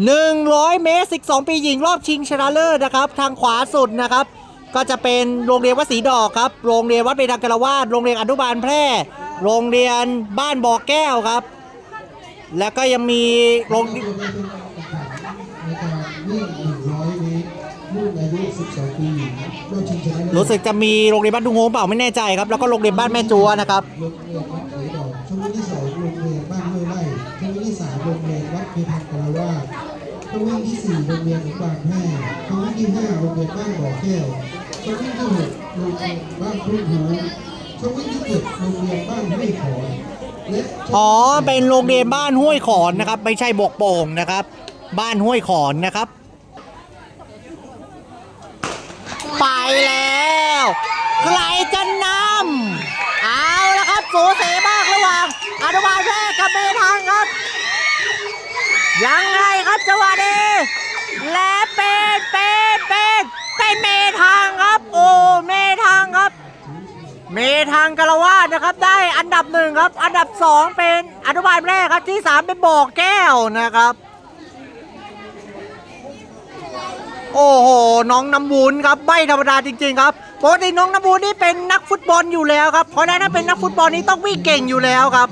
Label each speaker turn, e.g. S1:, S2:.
S1: 100 เมตร 12 ปีหญิงรอบชิงชนะเลิศนะครับ ทางขวาสุดนะครับ ก็จะเป็นโรงเรียนวัดศรีดอกครับ โรงเรียนวัดเบญจกรวาสโรงเรียนอนุบาลแพร่ โรงเรียนบ้านบ่อแก้วครับ แล้วก็ยังมีโรง
S2: เรียน
S1: รู้สึกจะมีโรงเรียนบ้านดุงโฮมเปล่าไม่แน่ใจครับ แล้วก็โรงเรียนบ้านแม่จัวนะครับ
S2: ช่วงวิ่งที่3โรงเรียนวัดเพพันกราวาสช่วงวิ่งที่4โรงเรียนอนุบาลแพร่ช่วงวิ่งที่5โรงเรียนบ้านบ่อแก้วช่วงวิ่งที่6โรงเรียนบ้านทุ่งหูช่วงวิ่งที่7โรงเรียนบ้านห้วยขอนและ
S1: อ๋อเป็นโรงเรียนบ้านห้วยขอนนะครับ ไม่ใช่บกโป่งนะครับ บ้านห้วยขอนนะครับ ไปแล้ว ใครจะนำเอาละครับสูสีมากระหว่างอนุบาลแพร่กับเมทางครับ ยังไงครับจังหวะนี้และเป็นเป็นเป็นเป็นเมทางครับ โอ้เมทางครับ เมทางกะละวาดนะครับ ได้อันดับหนึ่งครับ อันดับสองเป็นอนุบาลแรกครับที่สามเป็นบ่อแก้วนะครับ โอ้โหน้องน้ำวุ้นครับไม่ธรรมดาจริง ๆ ครับปกติน้องน้ำวุ้นนี่เป็นนักฟุตบอลอยู่แล้วครับเพราะฉะนั้นถ้าเป็นนักฟุตบอลนี่ต้องวิ่งเก่งอยู่แล้วครับ